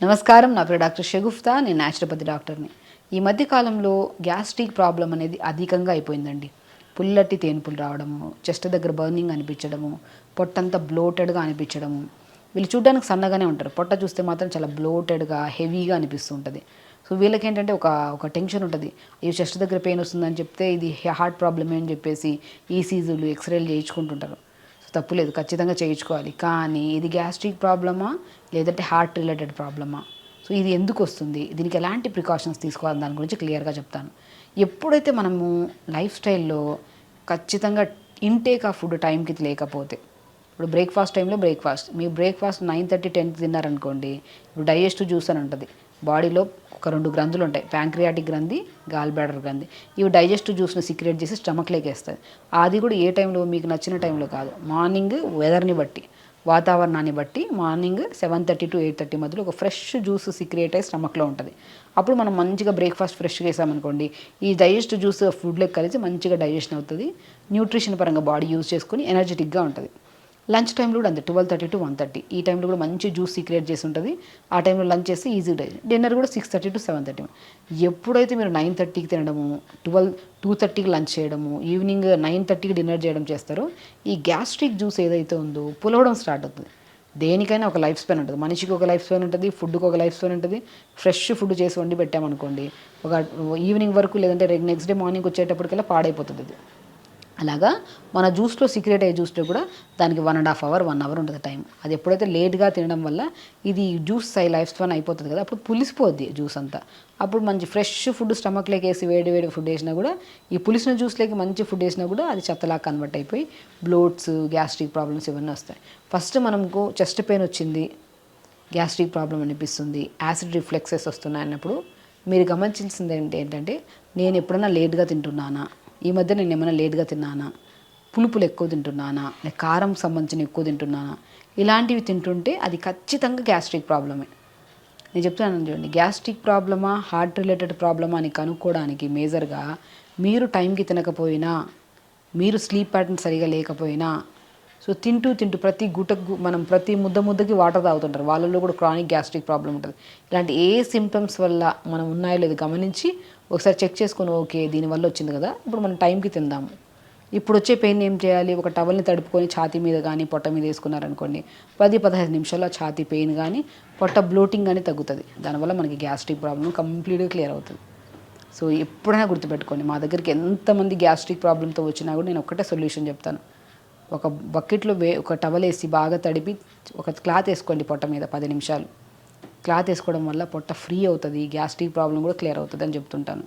నమస్కారం నా పేరు డాక్టర్ షగుఫ్తా నేను న్యాచురోపతి డాక్టర్ని. ఈ మధ్య కాలంలో గ్యాస్ట్రిక్ ప్రాబ్లం అనేది అధికంగా అయిపోయిందండి. పుల్లటి తేనుపులు రావడము చెస్ట్ దగ్గర బర్నింగ్ అనిపించడము పొట్టంతా బ్లోటెడ్గా అనిపించడము. వీళ్ళు చూడడానికి సన్నగానే ఉంటారు. పొట్ట చూస్తే మాత్రం చాలా బ్లోటెడ్గా హెవీగా అనిపిస్తూ ఉంటుంది. సో వీళ్ళకి ఏంటంటే ఒక ఒక టెన్షన్ ఉంటుంది. ఈ చెస్ట్ దగ్గర పెయిన్ వస్తుందని చెప్తే ఇది హార్ట్ ప్రాబ్లమే అని చెప్పేసి ఈసీజీలు ఎక్స్రేలు చేయించుకుంటుంటారు. సో తప్పులేదు ఖచ్చితంగా చేయించుకోవాలి. కానీ ఇది గ్యాస్ట్రిక్ ప్రాబ్లమా? లేదంటే హార్ట్ రిలేటెడ్ ప్రాబ్లమా? సో ఇది ఎందుకు వస్తుంది? దీనికి ఎలాంటి ప్రికాషన్స్ తీసుకోవాలి? దాని గురించి క్లియర్గా చెప్తాను. ఎప్పుడైతే మనము లైఫ్ స్టైల్లో ఖచ్చితంగా ఇంటేక్ ఆ ఫుడ్ టైంకి లేకపోతే ఇప్పుడు బ్రేక్ఫాస్ట్ టైంలో బ్రేక్ఫాస్ట్ మీరు బ్రేక్ఫాస్ట్ నైన్ థర్టీ టెన్కి తిన్నారనుకోండి ఇప్పుడు డైజెస్ట్ జ్యూస్ అని ఉంటుంది. బాడీలో ఒక రెండు గ్రంథులు ఉంటాయి. ప్యాంక్రియాటిక్ గ్రంథి గాల్ బ్యాడర్ గ్రంథి. ఇవి డైజెస్ట్ జ్యూస్ని సీక్రెట్ చేసి స్టమక్లోకి వేస్తాయి అది కూడా ఏ టైంలో మీకు నచ్చిన టైంలో కాదు. మార్నింగ్ వెదర్ని బట్టి వాతావరణాన్ని బట్టి morning seven thirty to eight thirty మధ్యలో ఒక ఫ్రెష్ జ్యూస్ సీక్రియేట్ అయ్యి స్టమక్లో ఉంటుంది. అప్పుడు మనం మంచిగా బ్రేక్ఫాస్ట్ ఫ్రెష్గా వేసామనుకోండి ఈ డైజెస్ట్ జ్యూస్ ఫుడ్లోకి కలిసి మంచిగా డైజెషన్ అవుతుంది. న్యూట్రిషన్ పరంగా బాడీ యూజ్ చేసుకొని ఎనర్జెటిక్గా ఉంటుంది. లంచ్ టైంలో కూడా అంతే twelve thirty to one thirty. ఈ టైంలో కూడా మంచి జ్యూస్ క్రియేట్ చేసి ఉంటుంది. ఆ టైంలో లంచ్ చేసి ఈజీ డిన్నర్ కూడా six thirty to seven thirty. ఎప్పుడైతే మీరు నైన్ థర్టీకి తినడము ట్వెల్వ్ టూ థర్టీకి లంచ్ చేయడము ఈవినింగ్ నైన్ థర్టీకి డిన్నర్ చేయడం చేస్తారో ఈ గ్యాస్ట్రిక్ జ్యూస్ ఏదైతే ఉందో పులవడం స్టార్ట్ అవుతుంది. దేనికైనా ఒక లైఫ్ స్పాన్ ఉంటుంది. మనిషికి ఒక లైఫ్ స్పాన్ ఉంటుంది ఫుడ్కి ఒక లైఫ్ స్పాన్ ఉంటుంది. ఫ్రెష్ ఫుడ్ చేసి వండి పెట్టామనుకోండి ఒక ఈవినింగ్ వరకు లేదంటే నెక్స్ట్ డే మార్నింగ్ వచ్చేటప్పటికల్లా పాడైపోతుంది ఇది అలాగా మన జ్యూస్లో సీక్రెట్ అయ్యే జ్యూస్లో కూడా దానికి one and half hour one hour ఉంటుంది టైం అది ఎప్పుడైతే లేట్గా తినడం వల్ల ఇది జ్యూస్ సై లైఫ్ స్పాన్ అయిపోతుంది కదా అప్పుడు పులిసిపోద్ది జ్యూస్ అంతా. అప్పుడు మంచి ఫ్రెష్ ఫుడ్ స్టమక్లోకి వేసి వేడి వేడి ఫుడ్ వేసినా కూడా ఈ పులిసిన జ్యూస్లోకి మంచి ఫుడ్ వేసినా కూడా అది చెత్తలా కన్వర్ట్ అయిపోయి బ్లోట్స్ గ్యాస్ట్రిక్ ప్రాబ్లమ్స్ ఇవన్నీ వస్తాయి. ఫస్ట్ మనకు చెస్ట్ పెయిన్ వచ్చింది గ్యాస్ట్రిక్ ప్రాబ్లం అనిపిస్తుంది యాసిడ్ రిఫ్లెక్సెస్ వస్తున్నాయి అన్నప్పుడు మీరు గమనించాల్సింది ఏంటంటే నేను ఎప్పుడైనా లేట్గా తింటున్నానా? ఈ మధ్య నేను ఏమైనా లేట్గా తిన్నానా? పులుపులు ఎక్కువ తింటున్నానా? లేక కారం సంబంధించిన ఎక్కువ తింటున్నానా? ఇలాంటివి తింటుంటే అది ఖచ్చితంగా గ్యాస్ట్రిక్ ప్రాబ్లమే. నేను చెప్తున్నాను చూడండి గ్యాస్ట్రిక్ ప్రాబ్లమా హార్ట్ రిలేటెడ్ ప్రాబ్లమా అని కనుక్కోవడానికి మేజర్గా మీరు టైంకి తినకపోయినా మీరు స్లీప్ ప్యాటర్న్ సరిగా లేకపోయినా సో తింటూ తింటూ ప్రతి గుటకు మనం ప్రతి ముద్ద ముద్దకి వాటర్ తాగుతుంటారు. వాళ్ళలో కూడా క్రానిక్ గ్యాస్ట్రిక్ ప్రాబ్లం ఉంటుంది. ఇలాంటి ఏ సిమ్టమ్స్ వల్ల మనం ఉన్నాయో లేదో గమనించి ఒకసారి చెక్ చేసుకుని ఓకే దీనివల్ల వచ్చింది కదా ఇప్పుడు మనం టైంకి తిందాము. ఇప్పుడు వచ్చే పెయిన్ ఏం చేయాలి? ఒక టవల్ని తడుపుకొని ఛాతీ మీద కానీ పొట్ట మీద వేసుకున్నారనుకోండి పది పదహైదు నిమిషాల్లో ఛాతీ పెయిన్ కానీ పొట్ట బ్లోటింగ్ కానీ తగ్గుతుంది. దానివల్ల మనకి గ్యాస్ట్రిక్ ప్రాబ్లం కంప్లీట్గా క్లియర్ అవుతుంది. సో ఎప్పుడైనా గుర్తుపెట్టుకోండి మా దగ్గరికి ఎంతమంది గ్యాస్ట్రిక్ ప్రాబ్లంతో వచ్చినా కూడా నేను ఒక్కటే సొల్యూషన్ చెప్తాను. ఒక బకెట్లో వే ఒక టవల్ వేసి బాగా తడిపి ఒక క్లాత్ వేసుకోండి పొట్ట మీద పది నిమిషాలు. క్లాత్ వేసుకోవడం వల్ల పొట్ట ఫ్రీ అవుతుంది గ్యాస్ట్రిక్ ప్రాబ్లం కూడా క్లియర్ అవుతుంది అని చెప్తుంటాను.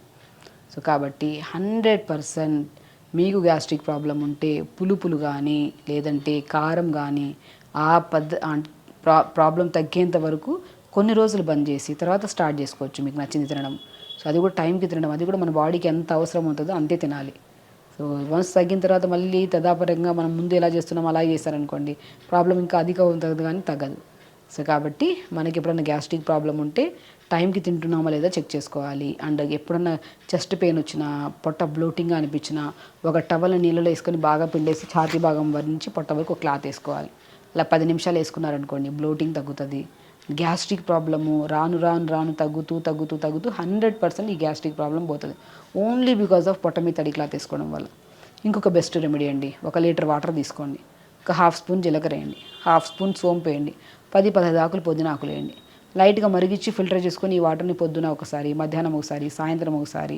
సో కాబట్టి హండ్రెడ్ పర్సెంట్ మీకు గ్యాస్ట్రిక్ ప్రాబ్లం ఉంటే పులుపులు కానీ లేదంటే కారం కానీ ఆ పద్ ప్రా ప్రాబ్లం తగ్గేంత వరకు కొన్ని రోజులు బంద్ చేసి తర్వాత స్టార్ట్ చేసుకోవచ్చు మీకు నచ్చింది తినడం. సో అది కూడా టైంకి తినడం అది కూడా మన బాడీకి ఎంత అవసరం ఉంటుందో అంతే తినాలి. సో వన్స్ తగ్గిన తర్వాత మళ్ళీ తదాపరంగా మనం ముందు ఎలా చేస్తున్నాం అలా చేస్తారనుకోండి ప్రాబ్లం ఇంకా అధిక ఉంటుంది కానీ తగ్గదు సో కాబట్టి మనకి ఎప్పుడైనా గ్యాస్ట్రిక్ ప్రాబ్లం ఉంటే టైంకి తింటున్నామా లేదా చెక్ చేసుకోవాలి. అండ్ ఎప్పుడన్నా చెస్ట్ పెయిన్ వచ్చినా పొట్ట బ్లోటింగ్ అనిపించినా ఒక టవల్ నీళ్ళలో వేసుకొని బాగా పిండేసి ఛాతీ భాగం వరించి పొట్ట వరకు ఒక క్లాత్ వేసుకోవాలి. అలా పది నిమిషాలు వేసుకున్నారనుకోండి బ్లోటింగ్ తగ్గుతుంది. గ్యాస్ట్రిక్ ప్రాబ్లము రాను రాను రాను తగ్గుతూ తగ్గుతూ తగ్గుతూ హండ్రెడ్ పర్సెంట్ ఈ గ్యాస్ట్రిక్ ప్రాబ్లం పోతుంది. ఓన్లీ బికాస్ ఆఫ్ పొట్ట మీద తడి క్లాత్ వేసుకోవడం వల్ల. ఇంకొక బెస్ట్ రెమెడీ అండి ఒక లీటర్ వాటర్ తీసుకోండి. ఒక హాఫ్ స్పూన్ జీలకర్ర వేయండి. హాఫ్ స్పూన్ సోంపు వేయండి. పది పదహైదు ఆకులు పొద్దున ఆకులు వేయండి. లైట్గా మరిగించి ఫిల్టర్ చేసుకొని ఈ వాటర్ని పొద్దున ఒకసారి మధ్యాహ్నం ఒకసారి సాయంత్రం ఒకసారి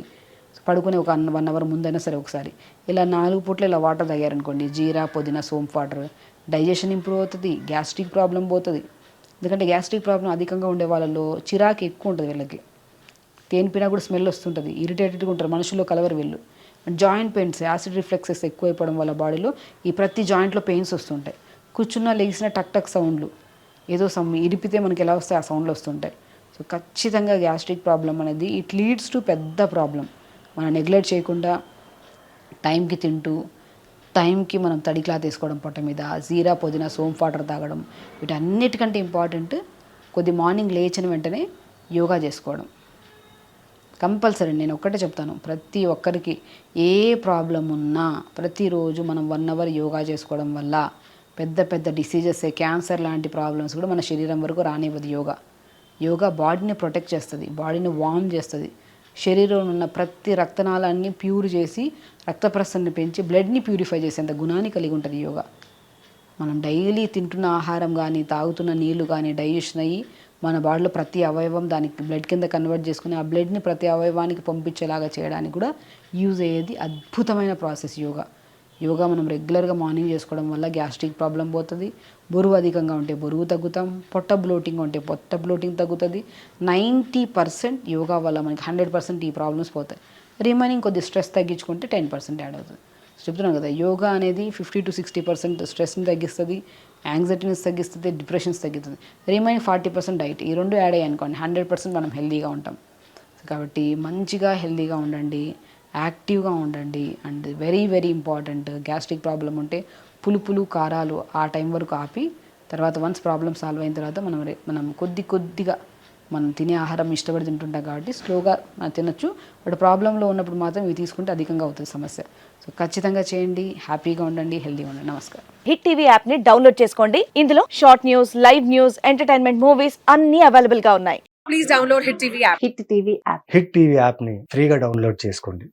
పడుకునే ఒక వన్ అవర్ ముందైనా సరే ఒకసారి. ఇలా నాలుగు పూట్ల ఇలా వాటర్ తాగారనుకోండి. జీరా పుదీనా సోంపు వాటర్ డైజెషన్ ఇంప్రూవ్ అవుతుంది గ్యాస్ట్రిక్ ప్రాబ్లం పోతుంది. ఎందుకంటే గ్యాస్ట్రిక్ ప్రాబ్లం అధికంగా ఉండే వాళ్ళలో చిరాకు ఎక్కువ ఉంటుంది వీళ్ళకి. తేనిపినా కూడా స్మెల్ వస్తుంటుంది. ఇరిటేటెడ్గా ఉంటారు మనుషుల్లో కలవరు వీళ్ళు. జాయింట్ పెయిన్స్ యాసిడ్ రిఫ్లెక్సెస్ ఎక్కువైపోవడం వల్ల బాడీలో ఈ ప్రతి జాయింట్లో పెయిన్స్ వస్తుంటాయి. కూర్చున్నా లేచిన టక్ టక్ సౌండ్లు. ఏదో సమ్ ఇరిపితే మనకి ఎలా వస్తాయి ఆ సౌండ్లు వస్తుంటాయి. సో ఖచ్చితంగా గ్యాస్ట్రిక్ ప్రాబ్లం అనేది ఇట్ లీడ్స్ టు పెద్ద ప్రాబ్లం. మనం నెగ్లెక్ట్ చేయకుండా టైంకి తింటూ టైంకి మనం తడి క్లాత్ వేసుకోవడం పొట్ట మీద జీరా పుదీనా సోమ్ వాటర్ తాగడం వీటన్నిటికంటే ఇంపార్టెంట్ కొద్ది మార్నింగ్ లేచిన వెంటనే యోగా చేసుకోవడం. కంపల్సరీ నేను ఒక్కటే చెప్తాను. ప్రతి ఒక్కరికి ఏ ప్రాబ్లం ఉన్నా ప్రతిరోజు మనం వన్ అవర్ యోగా చేసుకోవడం వల్ల పెద్ద పెద్ద డిసీజెస్ క్యాన్సర్ లాంటి ప్రాబ్లమ్స్ కూడా మన శరీరం వరకు రానివ్వదు యోగా. యోగా బాడీని ప్రొటెక్ట్ చేస్తుంది బాడీని వార్మ్ చేస్తుంది. శరీరంలో ఉన్న ప్రతి రక్తనాళాన్ని ప్యూర్ చేసి రక్త ప్రసరణ పెంచి బ్లడ్ని ప్యూరిఫై చేసేంత గుణాన్ని కలిగి ఉంటుంది యోగా. మనం డైలీ తింటున్న ఆహారం కానీ తాగుతున్న నీళ్ళు కానీ డైజెషన్ అయ్యి మన బాడీలో ప్రతి అవయవం దానికి బ్లడ్ కింద కన్వర్ట్ చేసుకుని ఆ బ్లడ్ని ప్రతి అవయవానికి పంపించేలాగా చేయడానికి కూడా యూజ్ అయ్యేది అద్భుతమైన ప్రాసెస్ యోగా. యోగా మనం రెగ్యులర్గా మార్నింగ్ చేసుకోవడం వల్ల గ్యాస్ట్రిక్ ప్రాబ్లం పోతుంది బరువు అధికంగా ఉంటే బరువు తగ్గుతాం పొట్ట బ్లోటింగ్ ఉంటే పొట్ట బ్లోటింగ్ తగ్గుతుంది. నైంటీ పర్సెంట్ యోగా వల్ల మనకి హండ్రెడ్ పర్సెంట్ ఈ ప్రాబ్లమ్స్ పోతాయి. రిమైనింగ్ కొద్ది స్ట్రెస్ తగ్గించుకుంటే టెన్ పర్సెంట్ యాడ్ అవుతుంది. చెప్తున్నాను కదా యోగా అనేది ఫిఫ్టీ టు సిక్స్టీ పర్సెంట్ స్ట్రెస్ని తగ్గిస్తుంది యాంగ్జైటీని తగ్గిస్తుంది డిప్రెషన్స్ తగ్గిస్తుంది రిమైనింగ్ ఫార్టీ పర్సెంట్ డైట్ ఈ రెండు యాడ్ అయ్యాయి అనుకోండి హండ్రెడ్ పర్సెంట్ మనం హెల్దీగా ఉంటాం. కాబట్టి మంచిగా హెల్తీగా ఉండండి యాక్టివ్గా ఉండండి and very very important gastric problem ఉంటే పులుపులు కారాలు ఆ టైం వరకు ఆపి తర్వాత వన్స్ ప్రాబ్లమ్ సాల్వ్ అయిన తర్వాత మనం మనం కొద్ది కొద్దిగా మనం తినే ఆహారం ఇష్టపడి తింటుంటాం కాబట్టి స్లోగా మనం తినొచ్చు. బట్ ప్రాబ్లంలో ఉన్నప్పుడు మాత్రం ఇవి తీసుకుంటే అధికంగా అవుతుంది సమస్య. సో ఖచ్చితంగా చేయండి. హ్యాపీగా ఉండండి. హెల్తీగా ఉండండి. నమస్కారం. హిట్ టీవీ యాప్ని డౌన్లోడ్ చేసుకోండి. ఇందులో short news live news entertainment movies అన్ని అవైలబుల్గా ఉన్నాయి. please download Hit TV app. Hit TV app. Hit TV యాప్ని ఫ్రీగా డౌన్లోడ్ చేసుకోండి.